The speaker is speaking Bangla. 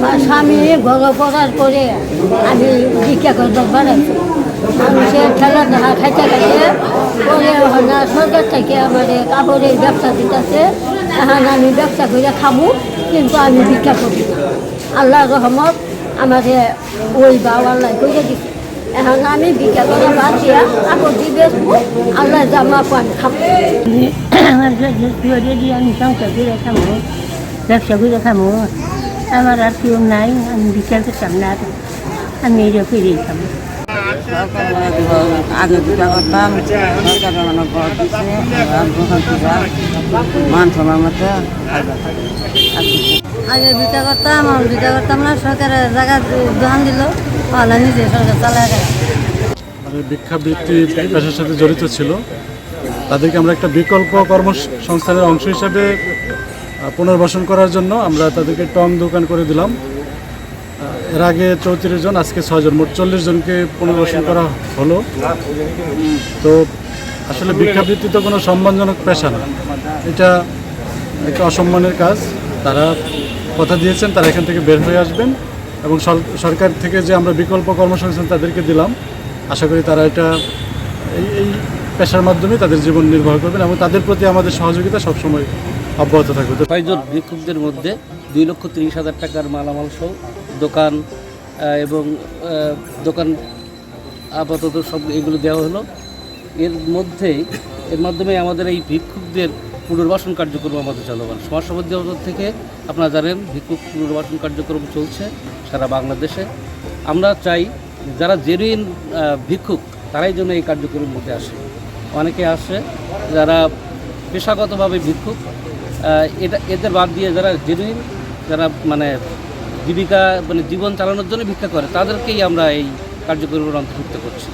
আমার স্বামী ঘর পড়ার করে আমি ভিক্ষা করতে পারাচ্ছি মানুষের খেলা দেখা খাইতে খাইতে পরে না সরকার থেকে আমাদের কাপড়ের ব্যবসা দিতেছে এখন আমি ব্যবসা করে খাব, কিন্তু আমি ভিক্ষা করি আল্লাহ রহমত আমাদের ওই বাবা আল্লাহ করে দিচ্ছে এখন আমি ভিক্ষা করে বাদ দিয়া কাপড় দিয়ে বেসবো আল্লাহ জামা আমি খাব। আমার আমি খামো, ব্যবসা করে খামো। আমার আর কেউ নাই আমি বিচার করতাম না আমি খাব সরকার মানে আগে দুটা করতাম মানে ঘর দিচ্ছে মান মতো আগে বিচার করতাম আমি বিচার করতাম না সরকারের জায়গা দোকান দিল তাহলে নিজে সরকার চালায় গেল। ভিক্ষাবৃত্তি পেশার সাথে জড়িত ছিল। তাদেরকে আমরা একটা বিকল্প কর্মসংস্থানের অংশ হিসাবে পুনর্বাসন করার জন্য আমরা তাদেরকে টং দোকান করে দিলাম। এর আগে চৌত্রিশ জন, আজকে ছয়জন মোট চল্লিশ জনকে পুনর্বাসন করা হলো। তো আসলে ভিক্ষাবৃত্তি তো কোনো সম্মানজনক পেশা না। এটা একটা অসম্মানের কাজ। তারা কথা দিয়েছেন, তারা এখান থেকে বের হয়ে আসবেন এবং সরকার থেকে যে আমরা বিকল্প কর্মসংস্থান তাদেরকে দিলাম, আশা করি তারা এটা এই পেশার মাধ্যমে তাদের জীবন নির্বাহ করবেন এবং তাদের প্রতি আমাদের সহযোগিতা সবসময় অব্যাহত থাকবে। ছয়জন ভিক্ষুকদের মধ্যে দুই লক্ষ তিরিশ হাজার টাকার মালামাল সহ দোকান এবং দোকান আপাতত সব এগুলো দেওয়া হলো। এর মধ্যে এর মাধ্যমে আমাদের এই ভিক্ষুকদের পুনর্বাসন কার্যক্রম আমাদের চলমান। সমাজ দপ্তর থেকে আপনারা জানেন, ভিক্ষুক পুনর্বাসন কার্যক্রম চলছে সারা বাংলাদেশে। আমরা চাই যারা জেনুইন ভিক্ষুক, তারাই যেন এই কার্যক্রমের মধ্যে আসে। অনেকে আসে যারা পেশাগতভাবে ভিক্ষুক এটা এদের বাদ দিয়ে যারা জেনুইন যারা মানে জীবিকা মানে জীবন চালানোর জন্য ভিক্ষা করে, তাদেরকেই আমরা এই কার্যক্রমের অন্তর্ভুক্ত করছি।